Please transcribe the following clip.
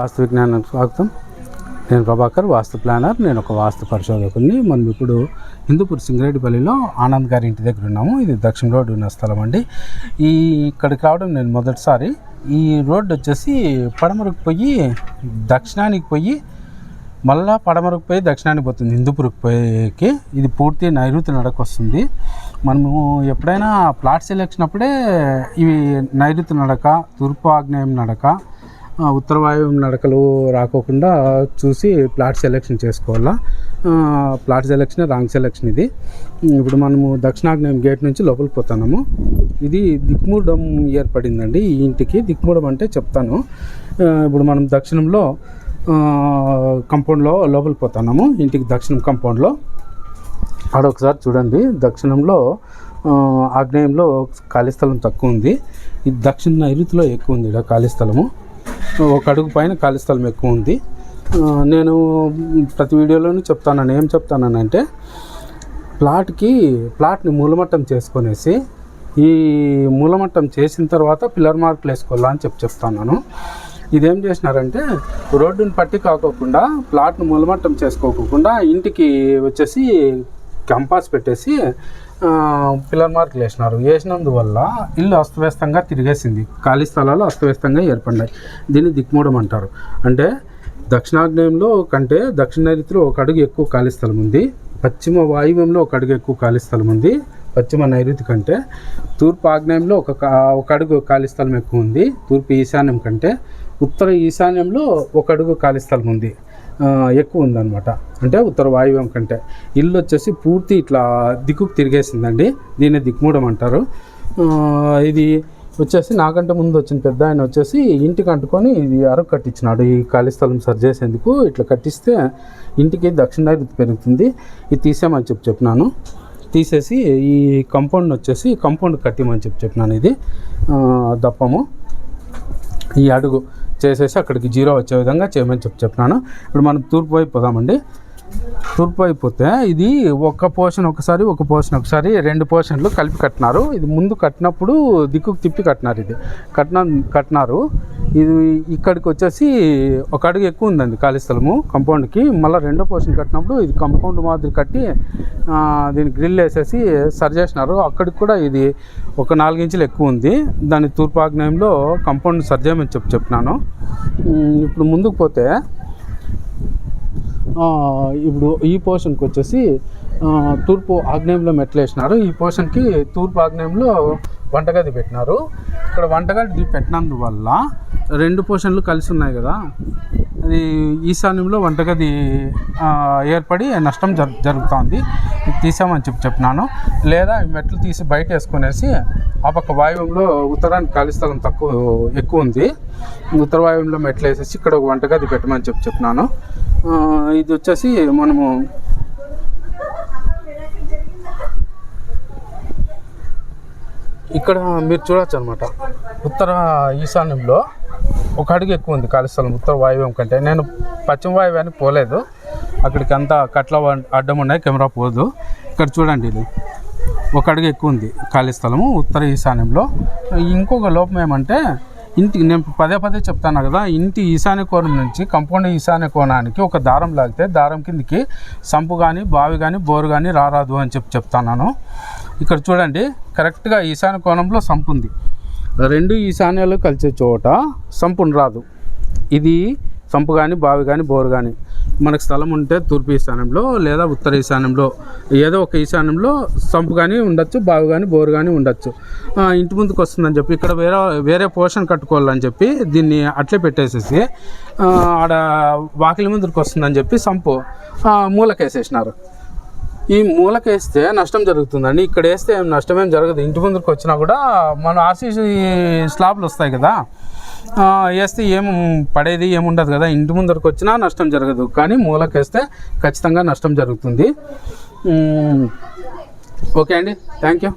వాస్తు విజ్ఞానానికి స్వాగతం. నేను ప్రభాకర్ వాస్తు ప్లానర్. నేను ఒక వాస్తు పరిశోధకుని మనం ఇప్పుడు హిందూపూర్ సింగరేడిపల్లిలో ఆనంద్ గారి ఇంటి దగ్గర ఉన్నాము. ఇది దక్షిణ రోడ్డు ఉన్న స్థలం అండి. ఈ ఇక్కడికి రావడం నేను మొదటిసారి. ఈ రోడ్డు వచ్చేసి పడమరకు పోయి దక్షిణానికి పోయి మళ్ళా పడమరకు పోయి దక్షిణానికి పోతుంది. హిందూపూర్కి పోయేకి. ఇది పూర్తి నైరుతి నడక వస్తుంది. మనము ఎప్పుడైనా ప్లాట్ సెలెక్షన్ అప్పుడే ఇవి నైరుతి నడక తూర్పు ఆగ్నేయం నడక ఉత్తరవాయువు నడకలు రాకోకుండా చూసి ప్లాట్ సెలెక్షన్ చేసుకోవాలా? ప్లాట్ సెలెక్షన్ రాంగ్ సెలెక్షన్ ఇది. ఇప్పుడు మనము దక్షిణాగ్నేయం గేట్ నుంచి లోపలికి పోతున్నాము. ఇది దిక్మూడం ఏర్పడిందండి ఈ ఇంటికి దిక్మూడం అంటే చెప్తాను. ఇప్పుడు మనం దక్షిణంలో కంపౌండ్లో లోపలికి పోతున్నాము. ఇంటికి దక్షిణం కంపౌండ్లో. ఆడ ఒకసారి చూడండి. దక్షిణంలో ఆగ్నేయంలో ఖాళీ స్థలం తక్కువ ఉంది. ఇది దక్షిణ నైరుతిలో ఎక్కువ ఉంది ఇక్కడ ఖాళీ స్థలము. ఒక అడుగు పైన ఖాళీ స్థలం ఎక్కువ ఉంది. నేను ప్రతి వీడియోలోనూ చెప్తానని ఏం చెప్తానంటే ప్లాట్కి ప్లాట్ని మూలమట్టం చేసుకొనేసి ఈ మూలమట్టం చేసిన తర్వాత పిల్లర్ మార్కులు వేసుకోవాలా అని చెప్పి చెప్తాను ఇదేం చేసినారంటే రోడ్డుని పట్టి కాకోకుండా ప్లాట్ను మూలమట్టం చేసుకోకుండా ఇంటికి వచ్చేసి కంపాస్ పెట్టేసి పిల్లర్ మార్కులు వేసినారు వేసినందువల్ల ఇల్లు అస్తవ్యస్తంగా తిరిగేసింది. ఖాళీ స్థలాలు అస్తవ్యస్తంగా ఏర్పడినాయి. దీన్ని దిక్మూడం అంటారు. అంటే దక్షిణాగ్నేయంలో కంటే దక్షిణ నైరుతిలో ఒక అడుగు ఎక్కువ ఖాళీ స్థలం ఉంది. పశ్చిమ వాయువ్యంలో ఒక అడుగు ఎక్కువ ఖాళీ స్థలం ఉంది. పశ్చిమ నైరుతి కంటే తూర్పు ఆగ్నేయంలో ఒక కా- ఒక అడుగు ఖాళీ స్థలం ఎక్కువ ఉంది. తూర్పు ఈశాన్యం కంటే ఉత్తర ఈశాన్యంలో ఒక అడుగు ఖాళీ స్థలం ఉంది. ఎక్కువ ఉందన్నమాట. అంటే ఉత్తర వాయువ్యం కంటే. ఇల్లు వచ్చేసి పూర్తి ఇట్లా దిక్కుకు తిరిగేసిందండి. దీన్ని దిక్మూడం అంటారు. ఇది వచ్చేసి నాకంటే ముందు వచ్చిన పెద్ద ఆయన వచ్చేసి ఇంటికి అంటుకొని ఇది అరకు కట్టించినాడు. ఈ ఖాళీ స్థలం సరి చేసేందుకు ఇట్లా కట్టిస్తే ఇంటికి దక్షిణ పెరుగుతుంది. ఇది తీసామని చెప్పి చెప్పినాను. తీసేసి ఈ కంపౌండ్ వచ్చేసి కంపౌండ్ కట్టిమని చెప్పి చెప్పినాను ఇది. దప్పము. ఈ అడుగు. చేసేసి అక్కడికి జీరో వచ్చే విధంగా చేయమని చెప్పి చెప్పినాను. ఇప్పుడు మనం తూర్పు వైపు పోదామండి. తూర్పు వైపు పోతే ఇది ఒక పోర్షన్ ఒకసారి ఒక పోర్షన్ ఒకసారి రెండు పోర్షన్లు కలిపి కట్టినారు. ఇది ముందు కట్టినప్పుడు దిక్కుకు తిప్పి కట్టినారు ఇది. కట్టిన కట్టినారు. ఇది ఇక్కడికి వచ్చేసి ఒక అడుగు ఎక్కువ ఉందండి ఖాళీ స్థలము కంపౌండ్కి మళ్ళీ రెండో పోర్షన్ కట్టినప్పుడు ఇది కంపౌండ్ మాదిరి కట్టి దీన్ని గ్రిల్ వేసేసి సరి చేసినారు. అక్కడికి కూడా ఇది ఒక నాలుగించులు ఎక్కువ ఉంది. దాని తూర్పాగ్నేయంలో కంపౌండ్ సరి చేయమని చెప్పి చెప్పినాను. ఇప్పుడు ముందుకు పోతే ఇప్పుడు ఈ పోర్షన్కి వచ్చేసి తూర్పు ఆగ్నేయంలో మెట్లు వేసినారు. ఈ పోర్షన్కి తూర్పు ఆగ్నేయంలో వంటగది పెట్టినారు. ఇక్కడ వంటగది పెట్టినందువల్ల రెండు పోర్షన్లు కలిసి ఉన్నాయి కదా. అది ఈశాన్యంలో వంటగది ఏర్పడి నష్టం జరు జరుగుతుంది. ఇది తీసామని చెప్పి చెప్పినాను. లేదా మెట్లు తీసి బయట వేసుకునేసి ఆ పక్క వాయువంలో ఉత్తరానికి ఖాళీ స్థలం తక్కువ ఎక్కువ ఉంది. ఉత్తర వాయువంలో మెట్లు వేసేసి ఇక్కడ ఒక వంటగది పెట్టమని చెప్పి చెప్పినాను. ఇది వచ్చేసి మనము ఇక్కడ మీరు చూడొచ్చు అనమాట ఉత్తర ఈశాన్యంలో ఒక అడుగు ఎక్కువ ఉంది ఖాళీ స్థలం ఉత్తర వాయువ్యం కంటే. నేను పశ్చిమ వాయువ్యానికి పోలేదు. అక్కడికి అంతా కట్ల అడ్డం ఉన్నాయి కెమెరా పోదు. ఇక్కడ చూడండి ఇది. ఒక అడుగు ఎక్కువ ఉంది ఖాళీ స్థలము ఉత్తర ఈశాన్యంలో. ఇంకొక లోపం ఏమంటే ఇంటి నేను పదే పదే చెప్తాను కదా ఇంటి ఈశాన్య కోణం నుంచి కంపౌండ్ ఈశాన్య కోణానికి ఒక దారం లాగితే దారం కిందికి సంపు కానీ బావి కానీ బోరు కానీ రారాదు అని చెప్పి చెప్తాను ఇక్కడ చూడండి కరెక్ట్గా ఈశాన్య కోణంలో సంపు ఉంది. రెండు ఈశాన్యాలు కలిసే చోట సంపును రాదు. ఇది సంపు కానీ బావి కానీ బోరు కానీ మనకు స్థలం ఉంటే తూర్పు ఈశాన్యంలో లేదా ఉత్తర ఈశాన్యంలో ఏదో ఒక ఈశాన్యంలో సంపు కానీ ఉండొచ్చు బావి కానీ బోరు కానీ ఉండొచ్చు. ఇంటి ముందుకు వస్తుందని చెప్పి ఇక్కడ వేరే వేరే పోర్షన్ కట్టుకోవాలని చెప్పి దీన్ని అట్లే పెట్టేసేసి ఆడ వాకిలి ముందుకు వస్తుందని చెప్పి సంపు మూలకేసేసినారు. ఈ మూలకేస్తే నష్టం జరుగుతుందండి. ఇక్కడ వేస్తే నష్టమేం నష్టం ఏం జరగదు. ఇంటి ముందుకు వచ్చినా కూడా మన ఆర్సీసీ స్లాబ్లు వస్తాయి కదా వేస్తే ఏం పడేది ఏముండదు కదా. ఇంటి ముందరకు వచ్చినా నష్టం జరగదు. కానీ మూలకేస్తే ఖచ్చితంగా నష్టం జరుగుతుంది. ఓకే అండి. Thank you.